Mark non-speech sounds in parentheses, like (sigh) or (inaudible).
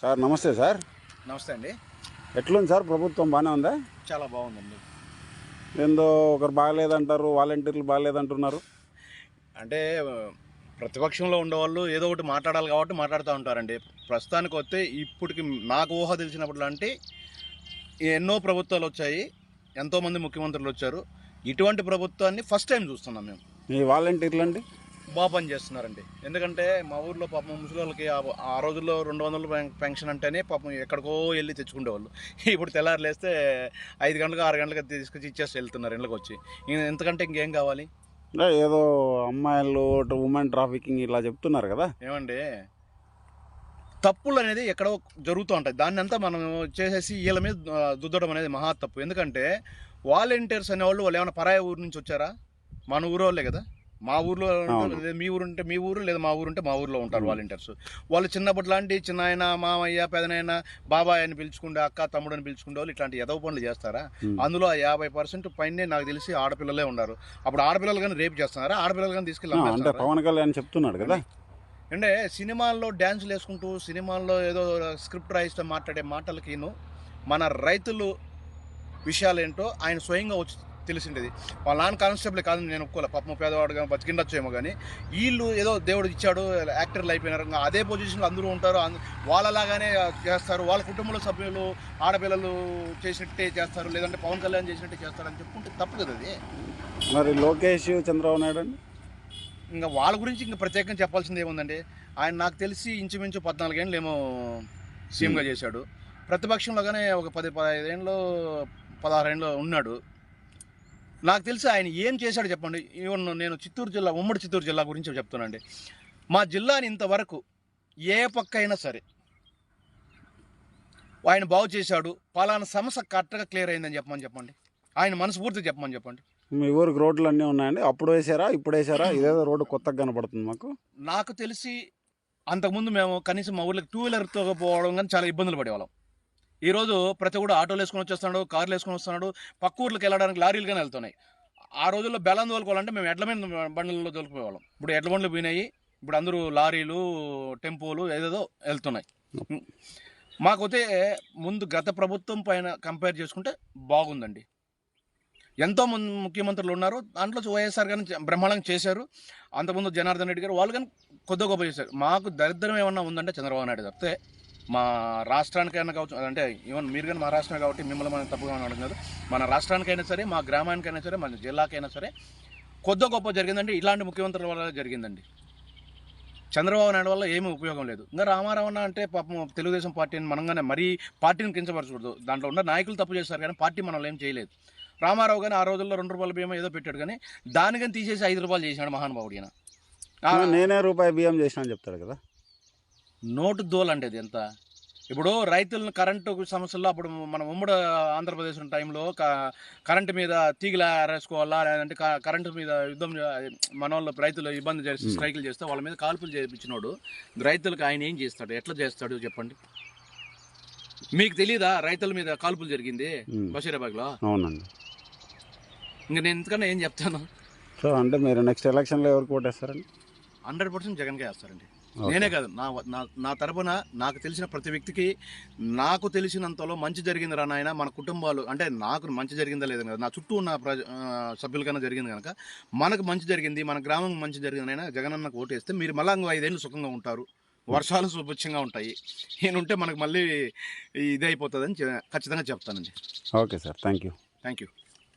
Sir నమస్తే sir. నమస్తే అండి. ఎట్లుంది సార్ ప్రభుత్వం బాగానే ఉందా? చాలా బాగుందండి. ఏందో ఒకరు బాగలేదంటారు వాలంటీర్లు బాగలేదంటున్నారు. అంటే ప్రతిపక్షంలో ఉండేవాళ్ళు ఏదో ఒకటి మాట్లాడాలి కాబట్టి మాట్లాడుతూ ఉంటారండి. ప్రస్తుతానికి వస్తే ఇప్పటికి నాకు ఊహ తెలిసినప్పుడు అంటే ఎన్నో ప్రభుత్వాలు వచ్చాయి ఎంతోమంది ముఖ్యమంత్రులు వచ్చారు. ఇటువంటి ప్రభుత్వాన్ని ఫస్ట్ టైం చూస్తున్నాం మేము. ఈ వాలంటీర్లు అండి బాగా పని చేస్తున్నారండి. ఎందుకంటే మా ఊర్లో పాపం ముసలి వాళ్ళకి ఆ- రోజుల్లో రెండు వందలు పెన్- పెన్షన్ అంటేనే పాపం ఎక్కడికో వెళ్ళి తెచ్చుకునేవాళ్ళు (laughs) ఇప్పుడు తెల్లారు లేస్తే ఐదు గంటలకు ఆరు గంటలకు తీసుకొచ్చి ఇచ్చేసి వెళ్తున్నారు ఇళ్ళకి వచ్చి ఇంక ఎంతకంటే ఇంకేం కావాలి? ఏదో అమ్మాయిలు ఉమెన్ ట్రాఫికింగ్ ఇలా చెప్తున్నారు కదా. ఏమండి? తప్పులు అనేది ఎక్కడో జరుగుతూ ఉంటాయి. దాన్ని అంతా మనం చేసేసి వీళ్ళ మీద దుద్దడం అనేది మహా తప్పు. ఎందుకంటే వాలంటీర్స్ అనేవాళ్ళు వాళ్ళు ఏమైనా పరాయి ఊరు నుంచి వచ్చారా? మన ఊరు వాళ్ళే కదా. మా ఊర్లో. లేదా మీ ఊరు ఉంటే మీ ఊరు లేదా మా ఊరు ఉంటే మా ఊర్లో ఉంటారు. వాలంటీర్స్ వాళ్ళు చిన్నప్పటి లాంటి చిన్నాయన మామయ్య పెదనాయన బాబాయ్ అని పిలుచుకుంటే అక్క తమ్ముడు అని పిలుచుకుంటే వాళ్ళు ఇట్లాంటి ఎదవ పనులు చేస్తారా. అందులో యాభై పర్సెంట్ పైనే నాకు తెలిసి ఆడపిల్లలే ఉన్నారు అప్పుడు ఆడపిల్లలు కానీ రేపు చేస్తున్నారా ఆడపిల్లలు కానీ తీసుకెళ్ళి? పవన్ కళ్యాణ్ చెప్తున్నాడు కదా అంటే సినిమాల్లో డ్యాన్సులు వేసుకుంటూ సినిమాల్లో ఏదో స్క్రిప్ట్ రాయిస్తూ మాట్లాడే మాటలకిను మన రైతులు విషయాలు ఏంటో ఆయన స్వయంగా వచ్చి తెలిసిండేది. వాళ్ళ నాన్న కానిస్టేబుల్ కాదు నేను ఒప్పుకోలే. పాపం పేదవాడుగా బతికిండొచ్చేమో కానీ వీళ్ళు ఏదో దేవుడు ఇచ్చాడు యాక్టర్లు అయిపోయినారు. ఇంకా అదే పొజిషన్లో అందరూ ఉంటారు. వాళ్ళలాగానే చేస్తారు. వాళ్ళ కుటుంబంలో సభ్యులు ఆడపిల్లలు చేసినట్టే చేస్తారు. లేదంటే పవన్ కళ్యాణ్ చేసినట్టే చేస్తారు అని చెప్పుకుంటే తప్పు కదా అది. మరి లోకేష్ చంద్రబాబు నాయుడు అండి? ఇంకా వాళ్ళ గురించి ఇంకా ప్రత్యేకంగా చెప్పాల్సింది ఏముందండి? ఆయన నాకు తెలిసి ఇంచుమించు పద్నాలుగేళ్ళు ఏమో సీఎంగా చేశాడు. ప్రతిపక్షంలోగానే ఒక పది పదహైదేళ్ళు పదహారేళ్ళు ఉన్నాడు. నాకు తెలిసి ఆయన ఏం చేశాడు చెప్పండి. ఈవెన్ నేను చిత్తూరు జిల్లా ఉమ్మడి చిత్తూరు జిల్లా గురించి చెప్తున్నానండి. మా జిల్లాని ఇంతవరకు ఏ పక్క అయినా సరే ఆయన బాగు చేశాడు. పలానా సమస్య కరెక్ట్గా క్లియర్ అయిందని చెప్పమని చెప్పండి. ఆయన మనస్ఫూర్తిగా చెప్పమని చెప్పండి. మీ ఊరికి రోడ్లు అన్నీ ఉన్నాయండి. అప్పుడు వేసారా ఇప్పుడు వేసారా? ఇదేదో రోడ్డు కొత్తగా కనపడుతుంది మాకు. నాకు తెలిసి అంతకుముందు మేము కనీసం మా ఊర్లోకి టూ వీలర్తో పోవడం కానీ చాలా ఇబ్బందులు పడేవాళ్ళం. ఈరోజు ప్రతి కూడా ఆటోలు వేసుకొని వచ్చేస్తున్నాడు కార్లు వేసుకొని వస్తున్నాడు పక్క ఊర్లకు వెళ్ళడానికి లారీలు కానీ వెళ్తున్నాయి. ఆ రోజుల్లో బెల్లం తోలుకోవాలంటే మేము ఎడ్ల మీద బండ్లలో తోలుకుపోయేవాళ్ళం. ఇప్పుడు ఎడ్ల బండ్లు పోయినాయి ఇప్పుడు అందరూ లారీలు టెంపోలు ఏదేదో వెళ్తున్నాయి. మాకైతే ముందు గత ప్రభుత్వం పైన కంపేర్ చేసుకుంటే బాగుందండి. ఎంతో మంది ముఖ్యమంత్రులు ఉన్నారు దాంట్లో వైఎస్ఆర్ గారిని బ్రహ్మాండంగా చేశారు. అంతకుముందు జనార్దన్ రెడ్డి గారు వాళ్ళు కానీ కొద్ది గొప్ప చేశారు. మాకు దరిద్రం ఏమన్నా ఉందంటే చంద్రబాబు నాయుడు తప్పితే మా రాష్ట్రానికైనా కావచ్చు అంటే ఈవెన్ మీరు కానీ మా రాష్ట్రమే కాబట్టి మిమ్మల్ని మనం తప్పుగా అడుగుతున్నారు మన రాష్ట్రానికైనా సరే మా గ్రామానికైనా సరే మన జిల్లాకైనా సరే కొద్ది గొప్ప జరిగిందండి. ఇలాంటి ముఖ్యమంత్రుల వల్ల జరిగిందండి. చంద్రబాబు నాయుడు వల్ల ఏమీ ఉపయోగం లేదు. ఇంకా రామారావు అంటే పాపం తెలుగుదేశం పార్టీని మనంగానే మరీ పార్టీని కించపరచకూడదు. దాంట్లో ఉన్న నాయకులు తప్పు చేస్తారు కానీ పార్టీ మనల్ని ఏం చేయలేదు. రామారావు కానీ ఆ రోజుల్లో రెండు రూపాయల బియ్యం ఏదో పెట్టాడు కానీ దానికని తీసేసి ఐదు రూపాయలు చేసినాడు మహానుభావుడు ఈయన. నేనే రూపాయి బియ్యం చేసినా అని చెప్తాడు కదా. నోటు దోలండి అది ఎంత? ఇప్పుడు రైతులను కరెంటు సమస్యల్లో అప్పుడు మన ఉమ్మడి ఆంధ్రప్రదేశ్ ఉన్న టైంలో క- కరెంటు మీద తీగల ఆరేసుకోవాలా లేదంటే కరెంటు మీద యుద్ధం మన వాళ్ళు రైతులు ఇబ్బంది చేసి. స్ట్రైకులు చేస్తే వాళ్ళ మీద కాల్పులు చేయించినోడు రైతులకు ఆయన ఏం చేస్తాడు? ఎట్లా చేస్తాడు చెప్పండి? మీకు తెలీదా రైతుల మీద కాల్పులు జరిగింది ఉమ్. బషీరాబాగ్లో అవునండి. ఇంకా నేను ఎందుకన్నా ఏం చెప్తాను? సో అంటే మీరు నెక్స్ట్ ఎలక్షన్లో ఎవరికి ఓటేస్తారండి హండ్రెడ్ పర్సెంట్ జగన్కే వేస్తారండి. నేనే కాదు నా నా తరపున నాకు తెలిసిన ప్రతి వ్యక్తికి నాకు తెలిసినంతలో మంచి జరిగింది రా నాయన మన కుటుంబాలు అంటే నాకు మంచి జరిగిందా లేదని కదా నా చుట్టూ ఉన్న ప్రజ ఆ, సభ్యులకన్నా జరిగింది కనుక మనకు మంచి జరిగింది మన గ్రామం మంచి జరిగిందైనా జగనన్నకు ఓటేస్తే మీరు మళ్ళా ఐదేళ్ళు సుఖంగా ఉంటారు వర్షాలు సుభిక్షంగా ఉంటాయి ఈయనుంటే మనకు మళ్ళీ ఇదే అయిపోతుందని ఖచ్చితంగా చెప్తానండి. Okay sir thank you thank you